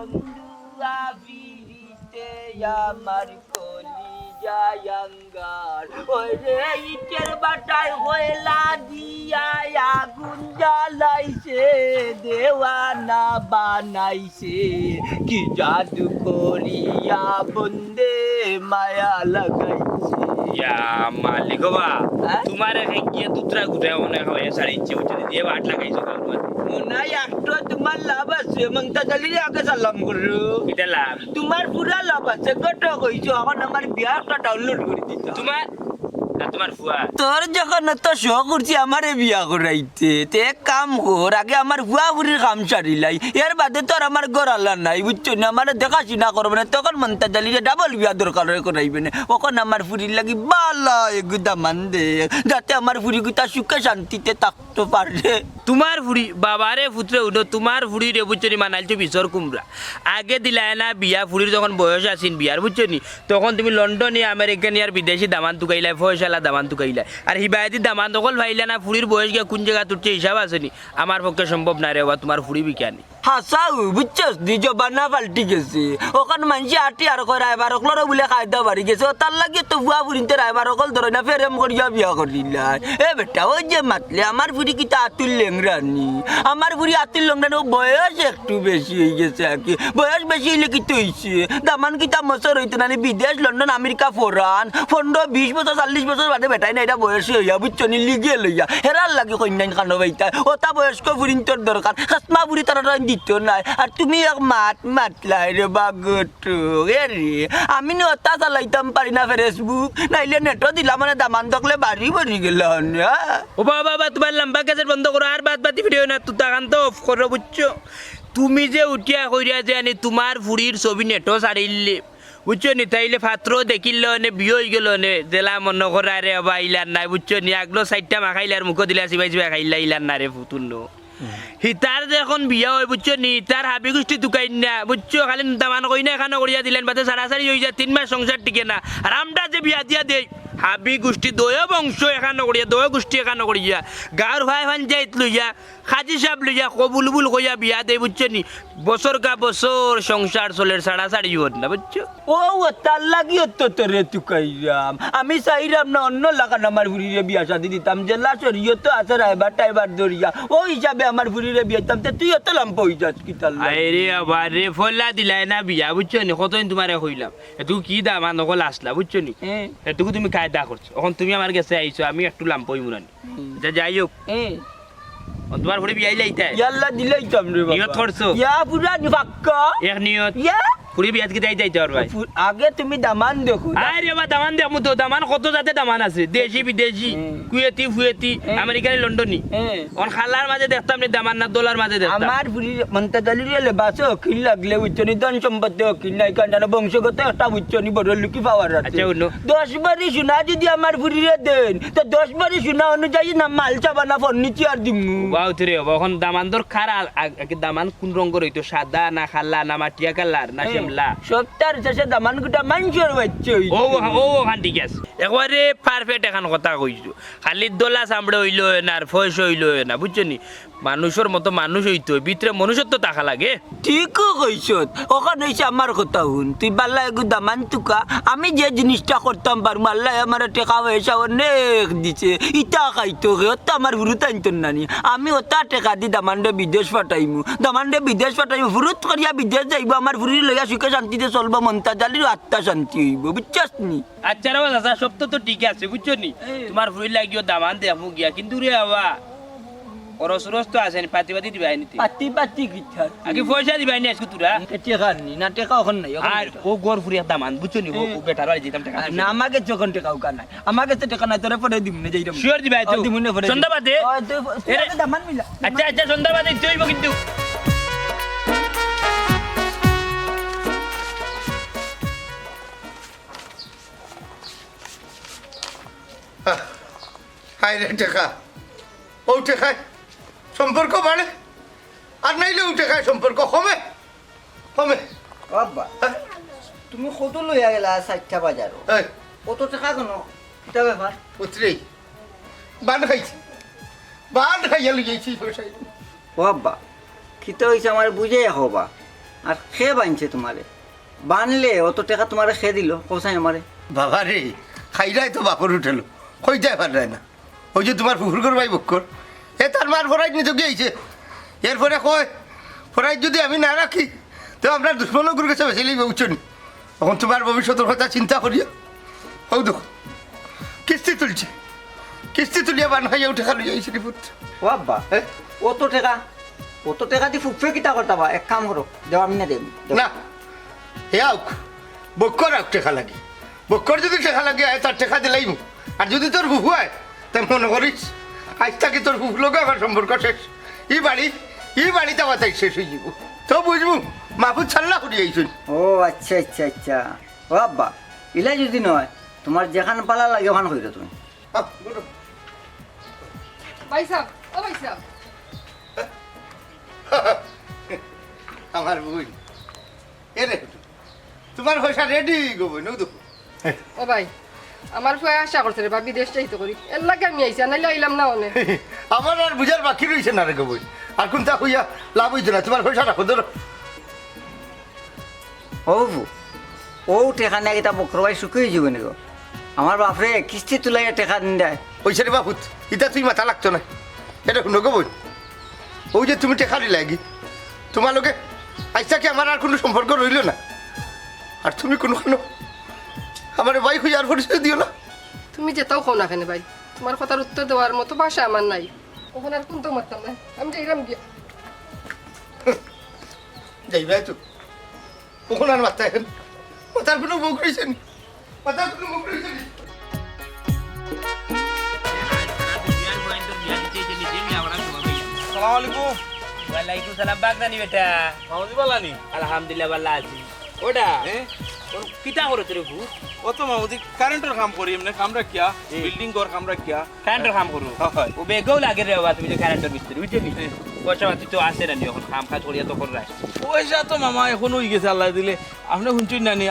বন্ধু আবিরিতে আমার কলি জায়াঙ্গার ওই রে ইটের বাটায় হইলা দিয়া আগুন জ্বালাইছে বানাইছে। কি জাদু করিয়া বন্দে মায়া লাগাইছে। ইয়া মালিক বা হ্যাঁ? তোমার গিয়ে দুতরা গুটায় মনে হয় সাড়ে ইচ্ছে হচ্ছে দিয়ে বাট লাগাইছো কারণ নাই একটু তোমার লাভ আছে মমতা জালির আগে সালাম করো। এটা লাভ? তোমার পুরা লাভ আছে কত কইছো এখন আমার বিয়ারটা ডাউনলোড করে দিত তোমার না তোমার ফুয়া তোর যখন এত শখ করছি আমারে বিয়া করাইতে তে কাম কর আগে আমার বুয়া বুড়ির কাম সারিলাই এর বাদে তোর আমার গড়ালা নাই বুঝছ না? আমার দেখাশোনা করবে না তখন মনটা জ্বালিয়ে ডাবল বিয়া দরকার করাইবে না। ওখন আমার ফুরির লাগি বালা এগুদা মান দে যাতে আমার ফুরি গুতা সুখে শান্তিতে থাকতে পারে। তোমার ফুড়ি বাবারে ফুটরে উঠো তোমার ফুড়ি রে বুঝছনি মানাইছো বিচর কুমড়া। আগে দিলাই না বিয়া ফুড়ির যখন বয়স আসিন বিয়ার বুঝছনি তখন তুমি লন্ডনে আমেরিকান আর বিদেশি দামান তুকাইলাই ফয়সালা দামান তুকাইলাই আর হিবায়তি দামান দখল ভাইলা না, ফুড়ির বয়স গিয়ে কোন জায়গা তুলছে হিসাব আসেনি আমার পক্ষে সম্ভব না রে বাবা তোমার ফুড়ি বিজ্ঞানী হাসাও বুঝছস? বানা পাল্টি গেছে। ওখান মানসি আটি আর কয় রাইবার অকলর বলে গেছে। তার লাগে তো বুয়া বুড়িতে অকল ধরে না ফেরেম করিয়া বিয়া করিলাই এ, বেটা ওই যে মাতলে আমার বুড়ি কিতা আতুল লেংরানি আমার বুড়ি আতুল লেংরানি ও বয়স একটু বেশি হয়ে গেছে আর কি বয়স বেশি হইলে কিতো হইছে দামান কিতা মসর হইতে না? বিদেশ লন্ডন আমেরিকা ফরান পনেরো বিশ বছর চল্লিশ বছর বাদে বেটাই না এটা বয়স হইয়া বুঝছ নি? লিগে লইয়া হেরার লাগে কন্যান খানো বাইতা ওটা বয়স্ক বুড়িন তোর দরকার খাসমা বুড়ি তারা দিত নাই। আর তুমি এক মাত মাতলাই রে বাগটু। রে আমি নি ওটা চালাইতাম পারি না ফেসবুক নাইলে নেটও দিলাম মানে দামান তকলে বাড়ি বাড়ি গেল ও বাবা বাবা তোমার লম্বা ক্যাসেট বন্ধ করো আর বাদ বাতি ভিডিও না তুই তাকান তো অফ করো বুঝছ তুমি যে উঠিয়া কইরা যে আনি তোমার ফুড়ির ছবি নেটো সারিলে বুঝছ নি তাইলে পাত্র দেখিল নে বিয়ে হয়ে গেল নে জেলা মন করা রে বা ইলার নাই। বুঝছ নি আগলো সাইডটা মাখাইলার মুখ দিলা চিবাই চিবাই খাইলা ইলার না রে ফুতুন হিতার যখন বিয়া হয় বুঝছ নি তার হাবি গোষ্ঠী ঢুকাই না। বুঝছ খালি দামান কই না এখানে করিয়া দিলেন বাদে সারাসারি হয়ে যায় তিন মাস সংসার টিকে না। আর আমরা যে বিয়া দিয়া দেই। হাবি গোষ্ঠী দয় বংশ এখানে করিয়া দয় গোষ্ঠী এখানে করিয়া গাঁর ভাই পঞ্চায়েত লইয়া খাজি সাহেব লইয়া কবুল বুল কইয়া বিয়া দেই বুঝছ নি? বছর কা বছর সংসার চলের সাড়াসাড়ি হত না বুঝছ ও ও তার লাগি তো তোরে তুকাইরাম আমি চাইরাম না অন্য লাগান আমার ফুরিরে বিয়া শাদি দিতাম। যে লাশরিও তো আছে রাইবার টাইবার দরিয়া ও হিসাবে আমার ফুরিরে বিয়া দিতাম। তে তুই এত লাম্প হয়ে যাস কি তার? আরে আবার রে ফল্লা দিলাই না বিয়া বুঝছ নি? কতদিন তোমারে কইলাম এটু কি দাম নকল আসলা বুঝছ নি? এটুকু তুমি কায়দা করছ। এখন তুমি আমার কাছে আইছো আমি একটু লাম্পই মুরানি যা যাই হোক। তোমার ঘরে বিয়াই লাইতে ইয়াল্লা দিলাই রে বাবা। নিয়ত ইয়া পুরা এক নিয়ত। ইয়া ফুরি বিয়াত কি যাই যাইতে আর ভাই আগে তুমি দামান দেখো। আরে বা দামান দেখমু তো দামান কত জাতে দামান আছে। দেশি বিদেশি। কুয়েতি ফুয়েতি। আমেরিকানি লন্ডনি অন খালার মাঝে দেখতাম নি দামান না দোলার মাঝে দেখতাম। আমার লেবাসে অখিল লাগলে উচ্চনি ধন সম্পত্তি নাই কারণ বংশগত একটা উচ্চনি বড় লুকি পাওয়ার আছে। আচ্ছা? দশ বারি সোনা যদি আমার বুড়িরে দেন তো দশ বারি সোনা অনুযায়ী না মাল চাবানা ফার্নিচার দিমু। বাউ তুরে এখন দামান তোর খারা আগে দামান কোন রঙের হইতো? সাদা না খাল্লা না মাটিয়া কালার না শ্যামলা সপ্তাহ শেষে দামান গুটা মানুষের বাচ্চা ও ও ওখান ঠিক আছে একবারে পারফেক্ট এখন কথা কইছো। খালি দোলা চামড়ে হইল না আর ফয়স হইল না বুঝছ নি? মানুষের মতো মানুষ হইতো ভিতরে মনুষ্যত্ব টাকা লাগে। ঠিক কইছ ওখানে হইছে আমার কথা হুন তুই বাল্লা এগু দামান তুকা আমি যে জিনিসটা করতাম পারব আল্লাহ আমার টেকা পয়সা অনেক দিছে। ইটা খাইতো গে ওটা আমার হুরুত আনতো নানি। আমি ওটা টেকা দি দামান্ডে বিদেশ পাঠাইমু। দামান্ডে বিদেশ পাঠাইমু হুরুত করিয়া বিদেশ যাইব আমার হুরি লইয়া সুখে শান্তিতে চলবো মনতা জালির আত্মা শান্তি হইব বুঝছস নি আচ্ছা রে চাচা সব তো ঠিক আছে বুঝছ নি। তোমার ফুরি লাগিও দামান দেখমু গিয়া কিন্তু রে বাবা অরস রস তো আছে পাতি পাতি দিবাই নিতে পাতি পাতি কিথা আগে পয়সা দিবাই নি আজকে তোরা টেকা নি না টেকা ওখান নাই আর ও গর ফুরি দামান বুঝছ নি ও বেটার বাড়ি টাকা না আমাকে যখন টেকা উকা নাই। আমাকে তো টেকা নাই তোরে পরে দিম না যাইরাম শিওর দিবাই তো দিমু না পরে। সন্ধ্যাবাদে দামান মিলা। আচ্ছা আচ্ছা সন্ধ্যাবাদে চইব কিন্তু। হাই রে টেকা ও টেকায় সম্পর্ক বাড়ে। আর নাইলে ও টেকায় সম্পর্ক কমে। কমে। বাবা তুমি কত লইয়া গেলা চারটা বাজারও এই। কত টাকা কেন? কিতা ব্যাপার? পুত্রি বান খাইছি। বান খাইয়া লইয়াছি বাবা কিতা হয়েছে আমার বুঝে হবা। আর খে বানছে তোমারে? বানলে অত টাকা তোমারে খে দিল কোথায় আমারে? বাবা রে খাইলাই তো বাপর উঠেলো কই যায় পার না। ওই যে তোমার পুকুর কর ভাই বক্কর এ তার মার ফরাই নিতে গিয়েছে এরপরে কয় ফরাই যদি আমি না রাখি তো আমরা দুশ্মনগুর কাছে বেশি লিখবে উচ্চনি তখন তোমার ভবিষ্যতের কথা চিন্তা করিও। ও দেখো কিস্তি তুলছে। কিস্তি তুলিয়া বান হইয়া উঠে খালি যাইছে পুত্র। ও আব্বা অত টাকা অত টাকা দিয়ে ফুফে কিতা করতাবা এক কাম করো দেওয়া আমি না দেব। না হে আউক বক্কর আউক টেকা লাগে। বক্কর যদি টেকা লাগে তার টেকা দিলাইম আর যদি তোর হুহু হয় তাই মনে করিস আজ তাকে তোর হুহু লোক আমার সম্পর্ক শেষ। ই বাড়ি ই বাড়িতে আমার তাই শেষ হয়ে যাব। তো বুঝব মাহফুজ ছাল্লা করি আইসুন ও আচ্ছা আচ্ছা আচ্ছা। ও আব্বা ইলাই যদি নয় তোমার যেখান পালা লাগে ওখান কইরো তুমি। ভাই সাহেব ও ভাই সাহেব আমার বই এ রে তোমার পয়সা রেডি গো বই নৌ দেখো। ও ভাই। আমার ফুয়ে আশা করছে রে বা বিদেশ চাইতে করি। এর লাগে আমি আইসি নাইলে আইলাম না অনেক। আমার আর বুঝার বাকি রয়েছে না রে গো বই। আর কোনটা হইয়া লাভ হইছে না তোমার পয়সা রাখো ধরো। ও বু ও টেকা নিয়ে কিতা বক্রবাই শুকিয়ে যাব নি গো আমার বাপরে কিস্তি তুলাইয়া টেকা দিন দেয়। ওইসে রে বাপুত ইটা তুই মাথা লাগতো না। এটা শুনো গো বই ওই যে তুমি টেকা দিলে আগে তোমার লোকে আজটা কি আমার আর কোনো সম্পর্ক রইল না? আর তুমি কোনো কোনো আমার ভাই খুঁজে আর পরিচয় দিও না। তুমি যেতাও খাও না কেন ভাই? তোমার কথার উত্তর দেওয়ার মতো ভাষা আমার নাই। ওখানে আর কোনটা মারতাম না। আমি যাইলাম গিয়া। যাই ভাই তো। কখন আর মাথা এখন মাথার কোনো মুখ রয়েছে নি মাথার কোনো মুখ রয়েছে নি সালাম আলাইকুম। ওয়ালাইকুম সালাম বাগদানি বেটা। মামুদি বালানি। আলহামদুলিল্লাহ ভালো আছি। ওটা? হ্যাঁ? ওর করে তোর ভূত? ও তো মামুদি কারেন্টের কাম করি এমনি কামরা কিয়া বিল্ডিং ঘর কাম কিয়া কারেন্টের কাম করো। ও বেগও লাগে রে বাবা তুমি যে কারেন্টের মিস্ত্রি বুঝলি পয়সা পাতি তো আসে না এখন কাম কাজ করিয়া তো করে পয়সা তো মামা এখন হয়ে গেছে আল্লাহ দিলে। আপনি শুনছেন না নি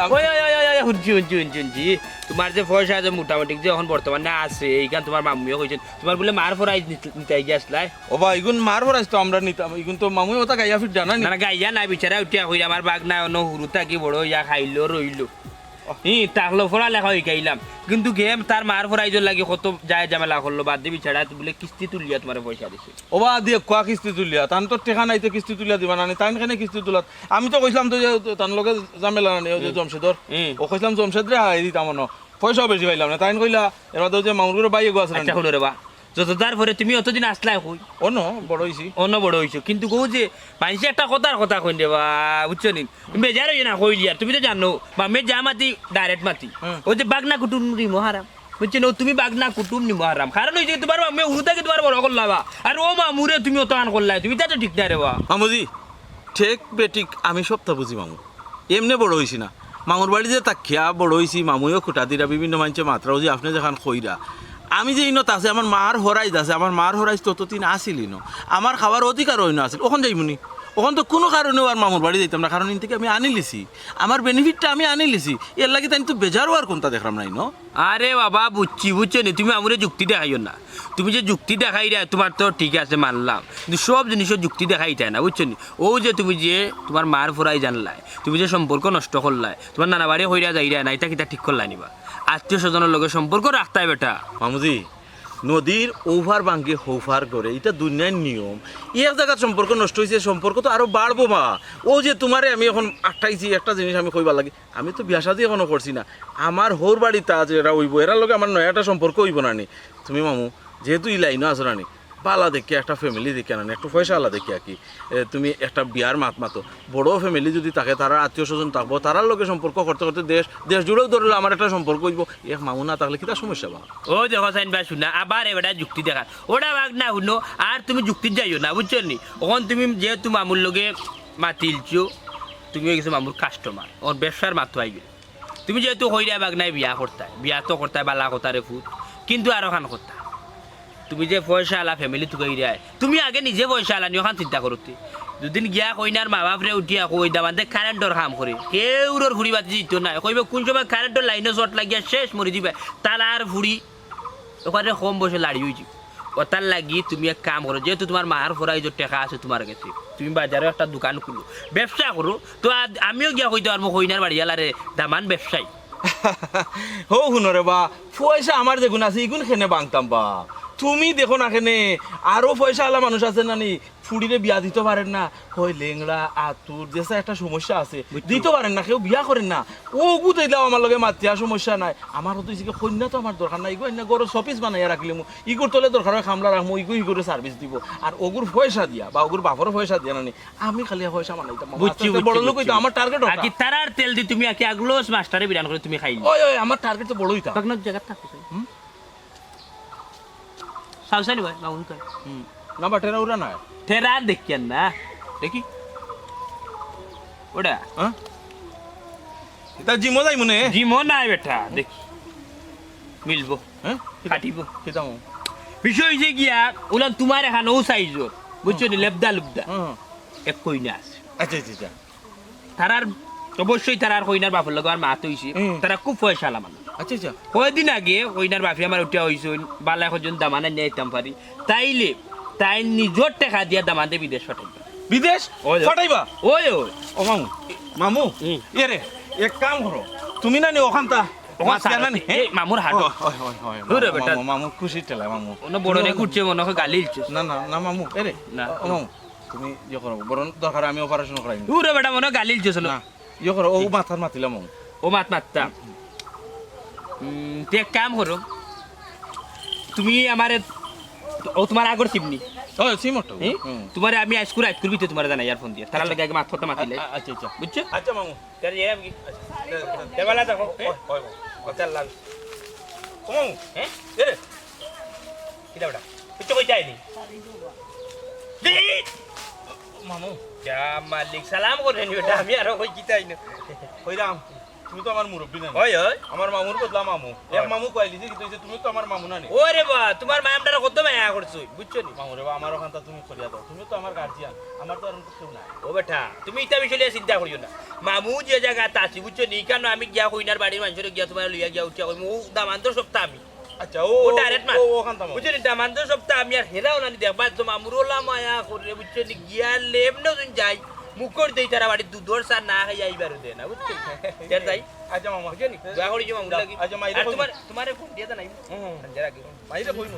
হুনছি হুনছি হুনছি হুনছি তোমার যে পয়সা যে মোটামুটি যে এখন বর্তমানে আছে এইখান তোমার মাম্মিও কইছেন তোমার বলে মার ফরাই নিতে গিয়েছিলাই ও বা ইগুন মার ভরাইছ তো আমরা নিতাম ইগুন তো মামুই ওটা গাইয়া ফিট জানা না? গাইয়া নাই বিচারা উঠিয়া কইরা আমার বাঘ নাই অন্য হুরু থাকি বড় ইয়া খাইলো রইল ই তাকলো ফোড়া লেখা হয়ে গাইলাম। কিন্তু গেম তার মার ফরাইজোর লাগে কত যায় ঝামেলা করল বাদ দিয়ে বিচারা বলে কিস্তি তুলিয়া তোমার পয়সা দিছে। ও বা দিয়ে কোয়া কিস্তি তুলিয়া? তান তো টেকা নাই তো কিস্তি তুলিয়া দিবা না নি তাই কেনে কিস্তি তুলাত? আমি তো কইছিলাম তো যে তার লগে জামেলা না যে জমশেদর। ও কইছিলাম জমশেদ রে হাই দিতাম ন পয়সাও বেশি পাইলাম না। তাই কইলা এবার তো যে মামুর বাইয়ে গো আছে আচ্ছা হলো রে বা যত তারপরে তুমি অতদিন আসলাই কই? ও ন বড় হইছি। অন বড় হইছো। কিন্তু কৌ যে মানুষে একটা কথার কথা কই দে বা বুঝছ নি? বেজার হইছে না কইলি আর। তুমি তো জানো মামে যা মাতি ডাইরেক্ট মাতি। ও যে বাগনা কুটুম নি মহারাম। বুঝছ না? তুমি বাগনা কুটুম নি মহারাম। কারণ হইছে তোমার মামে উড়ু থেকে তোমার বড় করলা বা। আর ও মামুরে তুমি অত আন করলা তুমি তা তো ঠিক নাই রে বা। মামুজি ঠেক বেটিক আমি সবটা বুঝি মামু। এমনি বড় হইছি না। মামুর বাড়ি যে তাকিয়া বড় হইছি মামুইও খুঁটা দিরা বিভিন্ন মানুষে মাত্রাও যে আপনি যেখান খইরা আমি যে ইনত আছে, আমার মার হরাইজ আছে, আমার মার হরাইজ ততদিন আসিলি ন আমার খাবার অধিকার হইন আছিল। ওখান যাইমুনি ওখান তো কোনো কারণেও আর মামুর বাড়ি যাইতাম না, কারণ ইন থেকে আমি আনি লিছি। আমার বেনিফিটটা আমি আনি লিছি। এর লাগে তাই তো বেজারও আর কোনটা দেখলাম নাই, ন? আরে বাবা, বুঝছি, বুঝছ নি। তুমি আমরে যুক্তি দেখাইও না। তুমি যে যুক্তি দেখাই দেয় তোমার তো ঠিক আছে, মানলাম। কিন্তু সব জিনিসের যুক্তি দেখাই দেয় না, বুঝছ নি? ও যে তুমি যে তোমার মার ফুরাই জানলাই তুমি যে সম্পর্ক নষ্ট করলাই তোমার নানা বাড়ি হইরা যাই না এটা কিতা ঠিক করলাই নিবা আত্মীয় স্বজনের লগে সম্পর্ক রাখতাই বেটা। মামুজি, নদীর ওভার বাঙ্গে হোভার করে, এটা দুনিয়ার নিয়ম। এক জায়গার সম্পর্ক নষ্ট হয়েছে সম্পর্ক তো আরও বাড়বো মা। ও যে তোমারে আমি এখন আটটাইছি একটা জিনিস আমি কইবার লাগে, আমি তো বিয়া শাদি এখনও করছি না। আমার হোর বাড়িতে আজ এরা হইব, এরার লগে আমার নয়াটা সম্পর্ক হইব না নি। তুমি মামু, যেহেতু ই লাইনও আছো না নি বালা দেখি একটা ফ্যামিলি দেখি না একটু পয়সা আলা দেখি আর কি। তুমি একটা বিয়ার মাত মাতো। বড় ফ্যামিলি যদি থাকে, তারা আত্মীয় স্বজন থাকব, তারার লগে সম্পর্ক করতে করতে দেশ দেশ জুড়েও ধরলে আমার একটা সম্পর্ক হইব। এক মামু না থাকলে কিটা সমস্যা বা? ও দেখো সাইন ভাই, শুনা আবার এবারে যুক্তি দেখা ওটা বাগ না, শুনো, আর তুমি যুক্তি যাইও না বুঝছ নি? ওখান তুমি যেহেতু মামুর লগে মাতিলছো, তুমি হয়ে গেছো মামুর কাস্টমার ওর ব্যবসার মাত্র আই গেলে। তুমি যেহেতু হইরা বাগ নাই, বিয়া করতাই বিয়া তো করতাই বালা কথা রে ফুট কিন্তু আরও খান করতা তুমি যে পয়সা আলা ফ্যামিলি তুকে ইরায় তুমি আগে নিজে পয়সা আলা খান চিন্তা করতে দুদিন গিয়া কইনার মা বাপরে উঠিয়া কই দাবান দে কারেন্টর কাম করে কেউর ফুড়ি বাতি দিত না কইবে, কোন সময় কারেন্টর লাইনে শর্ট লাগিয়া শেষ মরি দিবে। তার আর ফুড়ি ওখানে কম বসে লাড়ি হয়েছি ওটার লাগি তুমি এক কাম করো যেহেতু তোমার মার ফরাই যে টাকা আছে তোমার কাছে। তুমি বাজারে একটা দোকান খুলো। ব্যবসা করো তো আমিও গিয়া কইতে পারব কইনার বাড়িয়ালারে দামান ব্যবসায়ী হো শুনরে বা পয়সা আমার দেখুন আছে ইগুন খেনে বাংতাম বা? তুমি দেখো না খেনে আরও পয়সা আলা মানুষ আছে না নি ফুড়িরে বিয়া দিতে পারেন না। হয় লেংড়া আতুর যেসা একটা সমস্যা আছে দিতে পারেন না কেউ বিয়া করেন না। ও গুতে দাও আমার লগে মাতিয়া সমস্যা নাই। আমার তো ইসিকে কন্যা তো আমার দরকার নাই। ইগো না গরো শপিস বানাইয়া রাখলে মু। ইগুর তলে দরকার হয় খামলা রাখব ইগো ইগুরে সার্ভিস দিব। আর ওগুর পয়সা দিয়া বা ওগুর বাপর পয়সা দিয়া না নি আমি খালি পয়সা বানাইতাম। মামা। বুঝছি বড় লোক হইতো আমার টার্গেট আর কি তারার তেল দি তুমি আকি আগলোস মাস্টারে বিরান করে তুমি খাইলি। ওই ওই আমার টার্গেট তো বড় হইতা জায়গা থাকো। সাউসানি ভাই কয় বাটেরা ওরা না দেখিয়ান না দেখি ওটা হ্যাঁ জিমো যাই মনে জিমো নাই বেটা দেখি মিলবো হ্যাঁ কাটিব কিতাম বিষয় যে গিয়া ওলান তোমার এখানে ও সাইজর বুঝছ নি লেবদা লুবদা এক কইনা আছে আচ্ছা আচ্ছা তারার অবশ্যই তারার কইনার বাপর লগে আর মাত হইছে হুম। তারা খুব পয়সা লামান আচ্ছা আচ্ছা। কয়দিন আগে কইনার বাপি আমার উঠা হইছে বালা এখন দামানা নিয়ে আইতাম পারি। তাইলে তাই নিজর টাকা দিয়া দামানতে বিদেশ পাঠাইবা। বিদেশ। ফাটাইবা ওই ওই। ও মামু। মামু। এ রে এক কাম করো। তুমি না নি ওখানটা মামুর হাট। মামু খুশি ঠেলা মামু। বড় নে কুটছে মনে হয় গালি না না না মামু এ রে না। মামু তুমি ইয়ে করো বরং দরকার আমি অপারেশন করাই দূরে বেটা মনে গালি দিচ্ছে না ইয়ে করো ও মাথার মাতিলাম ও মাত মাত্তা তুই এক কাম করো তুমি আমার ও তোমার আগর চিমনি ও সিমটো তোমার আমি আইসকুর আইসকুর ভিতরে তোমার জানাই আর ফোন দিয়ে। তার লগে আগে মাথা মাতিলে। আচ্ছা আচ্ছা। বুঝছ আচ্ছা মামু। তার ইয়ে আমি দেবালা দেখো হয় কথা লাগ ও মামু। হ্যাঁ এ কিটা কই মামু। যা মালিক সালাম করে নি বেটা। আমি আর কই কিতাই না কইরাম তুমি তো আমার মুরব্বী না ওই ওই আমার মামুর বদলা মামু। এক মামু কইলি যে কি তুমি তো আমার মামু না নি ওরে বা তোমার মামটার কত মায়া করছ বুঝছ নি? মামু রে বা আমার ওখানটা তুমি করিয়া দাও। তুমি তো আমার গার্জিয়ান আমার তো আর কেউ নাই। ও বেটা তুমি ইটা বিষয় নিয়ে চিন্তা করিও না। মামু যে জায়গা আছি বুঝছ নি? কেন আমি গিয়া কইনার বাড়ির মানুষের গিয়া তোমার লইয়া গিয়া উঠিয়া কই ও দামান্তর সপ্তাহ আমি। আচ্ছা ও ও direct মাত। ও ওখানটা মামু। বুঝছ নি? দামান্তর সপ্তাহ আমি আর হেরাও না দেখবা তো মামুর ওলা মায়া করে বুঝছ নি? গিয়া লেম না যাই। মুখর দেই তারা বাড়ি দুধর সার না খাই আইবার দে না বুঝছ তের যাই। আজ মামু বুঝছ নি দয়া করে জমা লাগি? আজ মাইরে তোমার তোমারে ফোন দিয়া দা নাই হুম। আঞ্জার আগে। মাইরে কইনো।